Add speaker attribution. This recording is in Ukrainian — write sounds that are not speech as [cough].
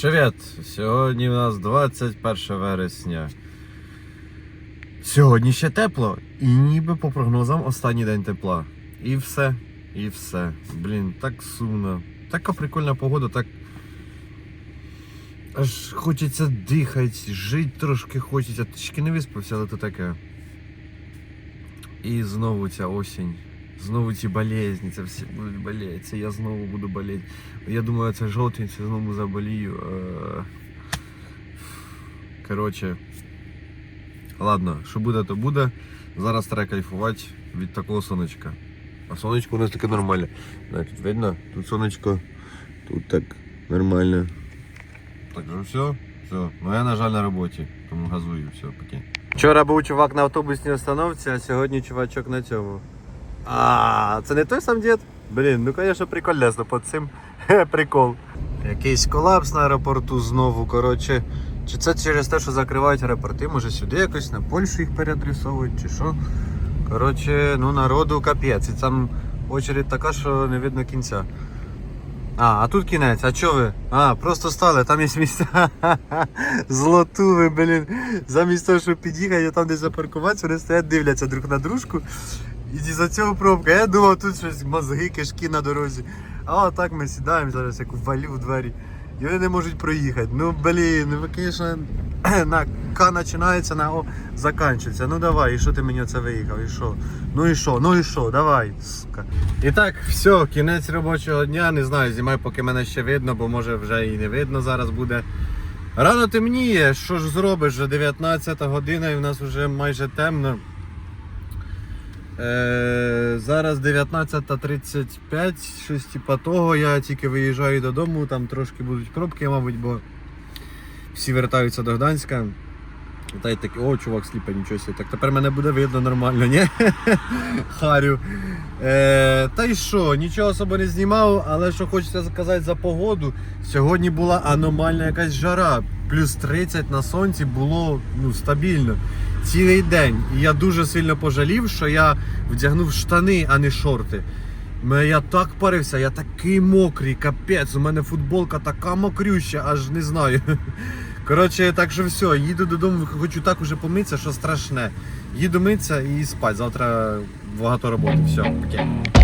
Speaker 1: Привіт! Сьогодні у нас 21 вересня. Сьогодні ще тепло, і ніби по прогнозам останній день тепла. І все, і все. Блін, так сумно. Така прикольна погода, так. Аж хочеться дихати, жити трошки хочеться. Трішки не виспався, але то таке. І знову ця осінь. Знову ці болезні, це всі будуть боліти, це я знову буду боліти. Я думаю, це жовтень, це знову заболію. Е, Коротше. Ладно, що буде, то буде. Зараз треба кайфувати від такого сонечка. А сонечко у нас таке нормальне. Тут видно? Тут сонечко, тут так нормально. Так що все, все. Ну я, на жаль, на роботі, тому газую, все, покинь. Вчора був чувак на автобусній остановці, а сьогодні чувачок на цьому. А, це не той сам дід? Блін, ну звісно, прикольно, по цим [laughs] прикол. Якийсь колапс на аеропорту знову, коротше. Чи це через те, що закривають аеропорти, може сюди якось на Польщу їх переадресовують, чи що. Коротше, ну народу капець. І там очередь така, що не видно кінця. А, а тут кінець, а чо ви? А, просто стали, там є місця. [laughs] Злотуви, блін. Замість того, щоб під'їхати, там десь запаркуватися, вони стоять, дивляться друг на дружку. І за цього пробка. Я думав, тут щось мозги, кишки на дорозі. А отак ми сідаємо зараз, як валю в двері. І вони не можуть проїхати. Ну блін, ну звісно, [clears throat] на К починається, на О закінчується. Ну давай, і що ти мені це виїхав? І що? Ну і що? Ну і що? Давай, сука. І так, все, кінець робочого дня. Не знаю, знімай, поки мене ще видно, бо може вже і не видно зараз буде. Рано темніє, що ж зробиш, вже 19 година і в нас вже майже темно. Е, зараз 19.35, щось типа того. Я тільки виїжджаю додому, там трошки будуть пробки, мабуть, бо всі вертаються до Гданська. Та й такі, о, чувак, сліпа, нічого собі. Так тепер мене буде видно нормально, ні? [laughs] Харю. Е, та й що, нічого особо не знімав, але що хочеться сказати за погоду. Сьогодні була аномальна якась жара. Плюс 30 на сонці було ну, стабільно. Цілий день. І я дуже сильно пожалів, що я вдягнув штани, а не шорти. Я так парився, я такий мокрий, капець. У мене футболка така мокрюща, аж не знаю. [laughs] Коротше, так що все, їду додому, хочу так уже помитися, що страшне. Їду митися і спать. Завтра багато роботи. Все, окей.